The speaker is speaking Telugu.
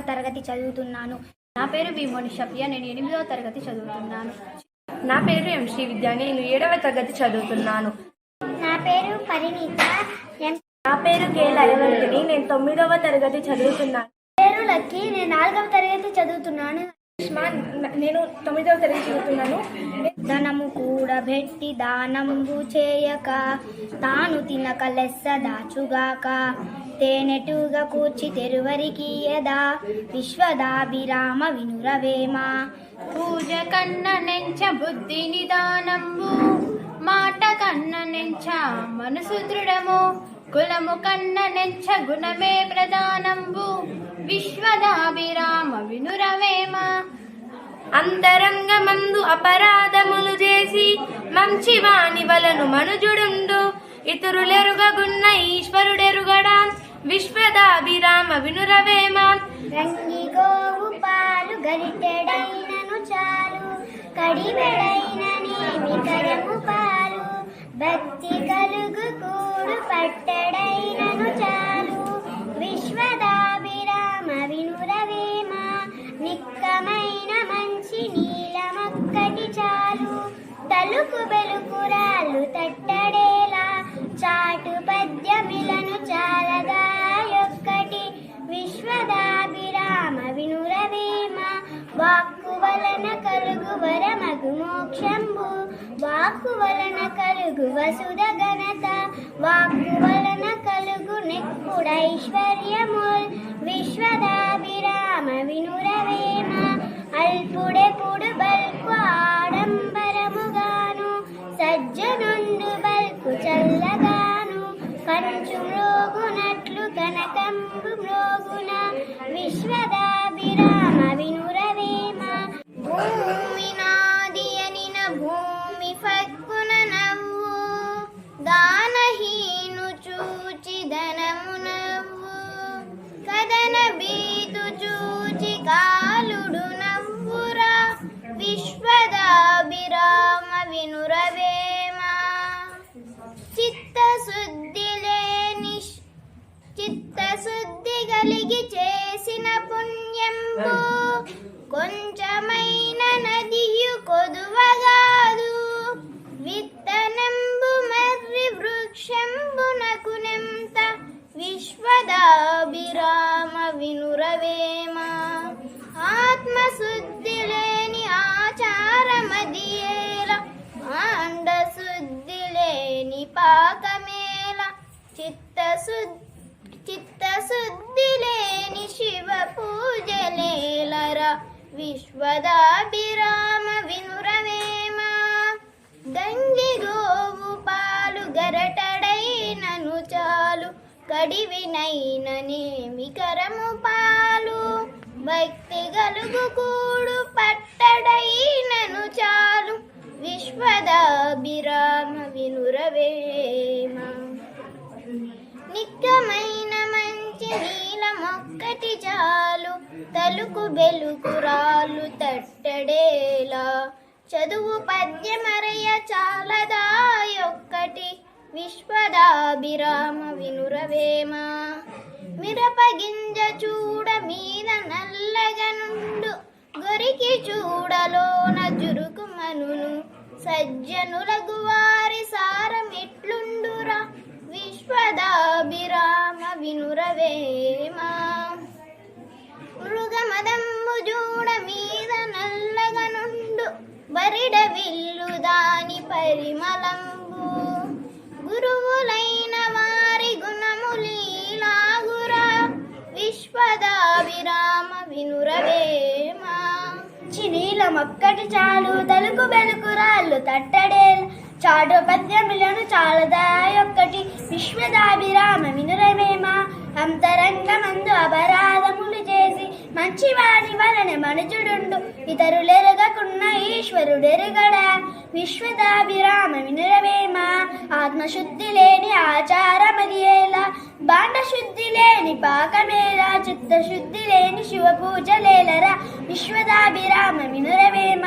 తరగతి చదువుతున్నాను. నా పేరు భీమోని షఫియా నేను ఎనిమిదవ తరగతి చదువుతున్నాను. నా పేరు ఎం శ్రీ విద్య నేను ఏడవ తరగతి చదువుతున్నాను. నా పేరు పరిణీత ఎం నా పేరు కే లయవంతిని నేను తొమ్మిదవ తరగతి చదువుతున్నాను. పేరు లక్కీ నేను నాలుగవ తరగతి చదువుతున్నాను. నేను తొమ్మిదవ తరగతి చదువుతున్నాను. ధనము కూడబెట్టి దానంబు చేయక తాను తినక లెస్స దాచుగాక. తేనెటుగా కూర్చి తెరువరికి యదా విశ్వదాభిరామ వినురవేమ. పూజ కన్న నెంచ బుద్ధి నిదానంబు మాట కన్న నెంచ మనసు దృఢము కులము కన్న నెంచ గుణమే ప్రధానంబు. అంతరంగమందు అపరాధములు చేసి మంచి వాణి వలను మనుజుడుండు. ఇతరులెరుగగున్న ఈశ్వరుడెరుగడా విశ్వదాభిరామ వినురవేమ రంగి గోవు పాలు గరిటెడైనను చాలు కడివెడైననేమి కరము పాలు. భక్తి కలుగు కూడు పట్టడైనను చాలు విశ్వదాభిరామ వినురవేమ నిక్కమైన తలుకు బెలుకురాలు తట్టడేలా. చాటు పద్యమిలను చాలగా యొక్కటి. విశ్వదాభిరామ వినురవేమ. వాక్కు వలన కలుగు వరమగు మోక్షంబు. వాక్కు వలన కలుగు వసుద ఘనత. వాక్కు వలన కలుగు నెక్కుడైశ్వర్యముల్ విశ్వదాభిరామ వినురవేమ. అల్పుడెప్పుడు విశ్వదాభిరామ వినురవేమ భూమి నాది అనిన భూమి ఫక్కున నవ్వు. దానహీను చూచి ధనము నవ్వు. కదన బీతు చూచి కాలుడు నవ్వురా. విశ్వదాభిరామ వినురవేమ చిత్తశుద్ధి లేని చిత్తశుద్ధి కలిగి చే కొంచెమైన నదియు కొదువగాదు. విత్తనంబు మర్రి వృక్షంబునకునెంత విశ్వదాభిరామ వినురవేమ. ఆత్మశుద్ధి లేని ఆచారమదియేల ఆండ శుద్ధి లేని పాకమేల. చిత్తశుద్ధి చిత్తశుద్ధి లేని పూజలేలరా విశ్వదాభిరామ వినురవేమ గంగి గోవు పాలు గరటడైనను చాలు. కడివినైననేమి కరము పాలు. భక్తి గలుగు కూడు పట్టడైనను చాలు విశ్వదాభిరామ వినురవేమ నిక్కమైన మంచి ఒక్కటి చాలు తలుకు బెలుకు రాళ్ళు తట్టడేలా. చదువు పద్యమరయ చాలదాయొక్కటి విశ్వదాభిరామ వినురవేమ. మిరపగింజ చూడ మీద నల్లగనుండు గొరికి చూడలోన జురుకు మనును. సజ్జనులకు వారి సారం ఎట్లుండురా విశ్వదాభిరామ వినురవేమా? మృగమదమ్ము జూడ మీద నల్లగనుండు బరిడ విల్లు దాని పరిమళంబు. గురువులైన వారి గుణములీలాగురా విశ్వదాభిరామ చినీల మొక్కటి చాలు తలుకు బెలుకు రాళ్ళు తట్టడేలు. చాటు పద్యములను చాలదాయొక్కటి విశ్వదాభిరామ వినురవేమ అంతరంగమందు అపరాధములు చేసి మంచివాడి వలన మనుజుడుండు. ఇతరులెరగకున్న ఈశ్వరుడెరుగడా. విశ్వదాభిరామ వినురవేమ ఆత్మశుద్ధి లేని ఆచారమదియేలా బాండశుద్ధి లేని పాకమేలా? చిత్తశుద్ధి లేని శివ పూజలేలరా విశ్వదాభిరామ వినురవేమ